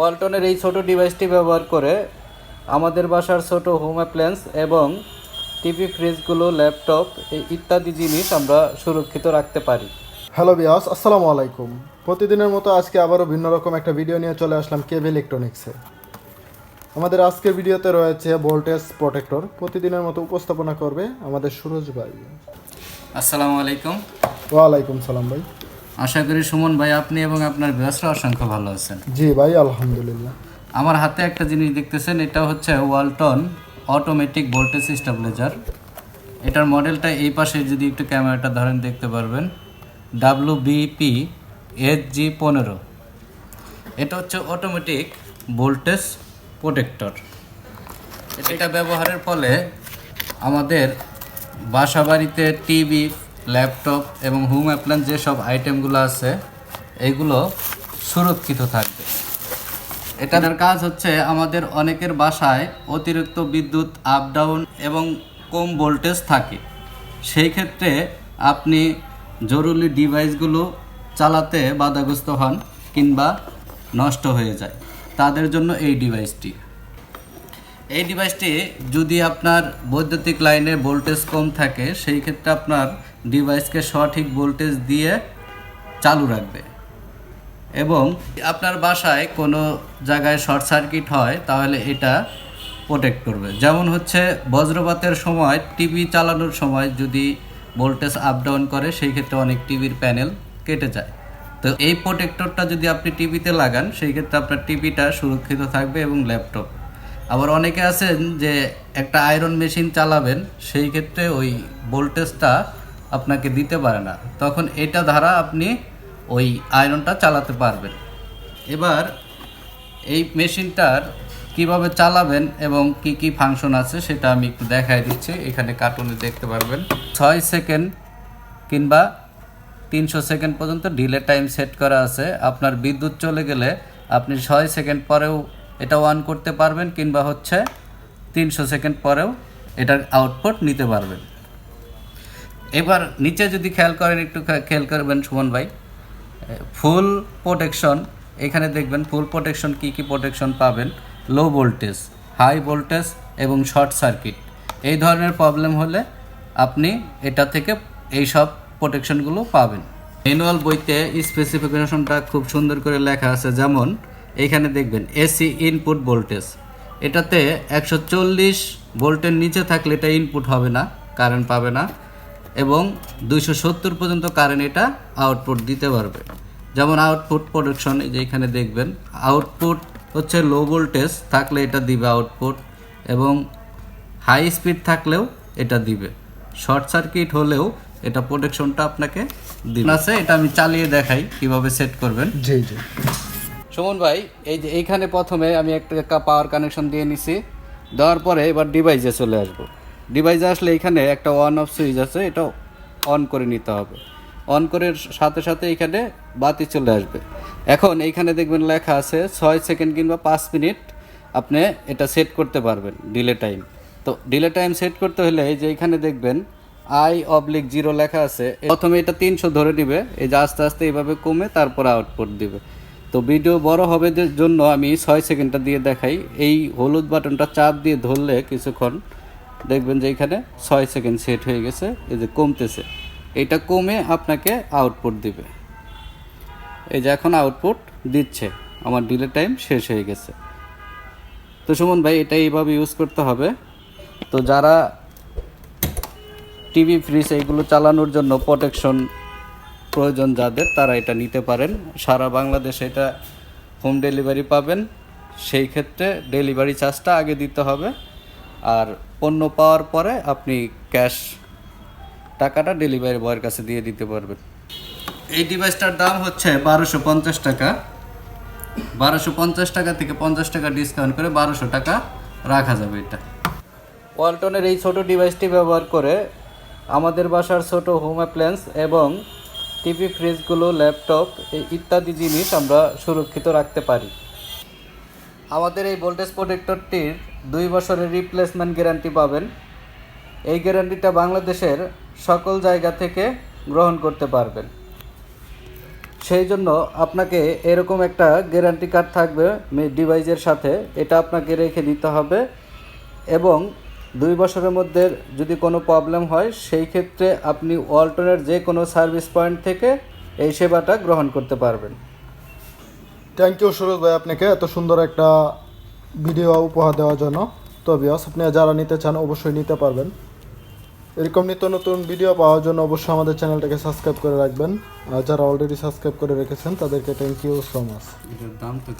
ওয়ালটনের এই ছোট ডিভাইসটি ব্যবহার করে আমাদের বাসার ছোট হোম অ্যাপ্লায়েন্স এবং টিভি ফ্রিজগুলো ল্যাপটপ ইত্যাদি জিনিস আমরা সুরক্ষিত রাখতে পারি। হ্যালো বিয়াস আসসালামু আলাইকুম। প্রতিদিনের মতো আজকে আবারও ভিন্ন রকম একটা ভিডিও নিয়ে চলে আসলাম কেভ ইলেকট্রনিক্সে আমাদের আজকের ভিডিওতে রয়েছে ভোল্টেজ প্রোটেক্টর প্রতিদিনের মতো উপস্থাপনা করবে আমাদের সুরজ ভাই। আসসালামু আলাইকুম। ওয়ালাইকুম সালাম ভাই। আশা করি সুমন ভাই আপনি এবং আপনার ব্যবসা অসংখ্য ভালো আছেন। জি ভাই আলহামদুলিল্লাহ। আমার হাতে একটা জিনিস দেখতেছেন এটা হচ্ছে ওয়ালটন অটোমেটিক ভোল্টেজ স্টেবিলাইজার এটার মডেলটা এই পাশে যদি একটু ক্যামেরাটা ধরেন দেখতে পারবেন। ডাব্লু বিপি এইচ জি পনেরো। এটা হচ্ছে অটোমেটিক ভোল্টেজ প্রোটেক্টর এটা ব্যবহারের ফলে আমাদের বাসা বাড়িতে টিভি ল্যাপটপ এবং হোম অ্যাপ্লায়েন্স যেসব আইটেমগুলো আছে এগুলো সুরক্ষিত থাকবে। এটার কাজ হচ্ছে আমাদের অনেকের বাসায় অতিরিক্ত বিদ্যুৎ আপ ডাউন এবং কম ভোল্টেজ থাকে। সেই ক্ষেত্রে আপনি জরুরি ডিভাইসগুলো চালাতে বাধাগ্রস্ত হন কিংবা নষ্ট হয়ে যায়। তাদের জন্য এই ডিভাইসটি এই ডিভাইসটি যদি আপনার বৈদ্যুতিক লাইনের ভোল্টেজ কম থাকে, সেই ক্ষেত্রে আপনার ডিভাইসকে সঠিক ভোল্টেজ দিয়ে চালু রাখবে। এবং আপনার বাসায় কোনো জায়গায় শর্ট সার্কিট হয়, তাহলে এটা প্রোটেক্ট করবে। যেমন হচ্ছে বজ্রপাতের সময় টিভি চালানোর সময় যদি ভোল্টেজ আপ ডাউন করে, সেই ক্ষেত্রে অনেক টিভির প্যানেল কেটে যায়। তো এই প্রোটেক্টরটা যদি আপনি টিভিতে লাগান, সেই ক্ষেত্রে আপনার টিভিটা সুরক্ষিত থাকবে এবং ল্যাপটপ আবার অনেকে আছেন যে একটা আয়রন মেশিন চালাবেন, সেই ক্ষেত্রে ওই ভোল্টেজটা আপনাকে দিতে পারে না। তখন এটা দ্বারা আপনি ওই আয়রনটা চালাতে পারবেন। এবার এই মেশিনটার কীভাবে চালাবেন এবং কি কি ফাংশন আছে সেটা আমি একটু দেখাই দিচ্ছি। এখানে কার্টুনে দেখতে পারবেন। ছয় সেকেন্ড কিংবা তিনশো সেকেন্ড পর্যন্ত ডিলে টাইম সেট করা আছে। আপনার বিদ্যুৎ চলে গেলে আপনি ছয় সেকেন্ড পরেও এটা অন করতে পারবেন কিংবা হচ্ছে তিনশো সেকেন্ড পরেও এটার আউটপুট নিতে পারবেন। এবার নিচে যদি খেয়াল করেন, একটু খেয়াল করবেন সুমন ভাই ফুল প্রোটেকশন এখানে দেখবেন ফুল প্রোটেকশন কি কি প্রোটেকশন পাবেন? লো ভোল্টেজ হাই ভোল্টেজ এবং শর্ট সার্কিট এই ধরনের প্রবলেম হলে আপনি এটা থেকে এই সব প্রোটেকশনগুলো পাবেন। ম্যানুয়াল বইতে স্পেসিফিকেশনটা খুব সুন্দর করে লেখা আছে। যেমন এইখানে দেখবেন এসি ইনপুট ভোল্টেজ এটাতে একশো চল্লিশ ভোল্টের নিচে থাকলে এটা ইনপুট হবে না কারেন্ট পাবে না, এবং দুইশো সত্তর পর্যন্ত কারেন্ট এটা আউটপুট দিতে পারবে। যেমন আউটপুট প্রোডাকশন এই যে এখানে দেখবেন আউটপুট হচ্ছে লো ভোল্টেজ থাকলে এটা দিবে আউটপুট এবং হাই স্পিড থাকলেও এটা দিবে। শর্ট সার্কিট হলেও এটা প্রোটেকশনটা আপনাকে দিবে। আছে, এটা আমি চালিয়ে দেখাই কীভাবে সেট করবেন। জি জি। সুমন ভাই, এই যে এইখানে প্রথমে আমি একটা পাওয়ার কানেকশন দিয়ে নিছি, দেওয়ার পরে এবার ডিভাইসে চলে আসব। ডিভাইসে আসলে এখানে একটা অন অফ সুইচ আছে, এটা অন করে নিতে হবে। অন করে সাথে সাথে এখানে বাতি চলে আসবে। এখন এইখানে দেখবেন লেখা আছে ছয় সেকেন্ড কিংবা পাঁচ মিনিট আপনি এটা সেট করতে পারবেন ডিলে টাইম তো ডিলে টাইম সেট করতে হলে এই যে এখানে দেখবেন আই অবলিক জিরো লেখা আছে, প্রথমে এটা তিনশো ধরে নিবে, এই যে আস্তে আস্তে এইভাবে কমে তারপর আউটপুট দিবে। তো ভিডিও বড় হবে জন্য আমি ছয় সেকেন্ডটা দিয়ে দেখাই। এই হলুদ বাটনটা চাপ দিয়ে ধরলে কিছুক্ষণ দেখবেন যে এখানে ছয় সেকেন্ড সেট হয়ে গেছে, এই যে কমতেছে। এটা কমে আপনাকে আউটপুট দিবে। এই যে এখন আউটপুট দিচ্ছে, আমার ডিলে টাইম শেষ হয়ে গেছে। তো সুমন ভাই, এটা এইভাবে ইউজ করতে হবে। তো যারা টিভি ফ্রিজ এইগুলো চালানোর জন্য প্রোটেকশন প্রয়োজন যাদের, তারা এটা নিতে পারেন। সারা বাংলাদেশে এটা হোম ডেলিভারি পাবেন। সেই ক্ষেত্রে ডেলিভারি চার্জটা আগে দিতে হবে। আর পণ্য পাওয়ার পরে আপনি ক্যাশ টাকাটা ডেলিভারি বয়ের কাছে দিয়ে দিতে পারবেন। এই ডিভাইসটার দাম হচ্ছে বারোশো পঞ্চাশ টাকা। বারোশো পঞ্চাশ টাকা থেকে পঞ্চাশ টাকা ডিসকাউন্ট করে বারোশো টাকা রাখা যাবে এটা। ওয়ালটনের এই ছোট ডিভাইসটি ব্যবহার করে আমাদের বাসার ছোট হোম অ্যাপ্লায়েন্স এবং টিভি, ফ্রিজগুলো, ল্যাপটপ ইত্যাদি জিনিস আমরা সুরক্ষিত রাখতে পারি। আমাদের এই ভোল্টেজ প্রোটেক্টরটির দুই বছরের রিপ্লেসমেন্ট গ্যারান্টি পাবেন। এই গ্যারান্টিটা বাংলাদেশের সকল জায়গা থেকে গ্রহণ করতে পারবেন। সেই জন্য আপনাকে এরকম একটা গ্যারান্টি কার্ড থাকবে ডিভাইসের সাথে। এটা আপনাকে রেখে দিতে হবে এবং দুই বছরের মধ্যে যদি কোনো প্রবলেম হয় সেই ক্ষেত্রে আপনি ওয়ালটনের যে কোনো সার্ভিস পয়েন্ট থেকে এই সেবাটা গ্রহণ করতে পারবেন। থ্যাংক ইউ সুরজ ভাই আপনাকে এত সুন্দর একটা ভিডিও উপহার দেওয়ার জন্য। তো বিয়স আপনি যারা নিতে চান অবশ্যই নিতে পারবেন। এরকম নিত্য নতুন ভিডিও পাওয়ার জন্য অবশ্যই আমাদের চ্যানেলটাকে সাবস্ক্রাইব করে রাখবেন। আর যারা অলরেডি সাবস্ক্রাইব করে রেখেছেন তাদেরকে থ্যাংক ইউ সো মাচ এটার দাম তো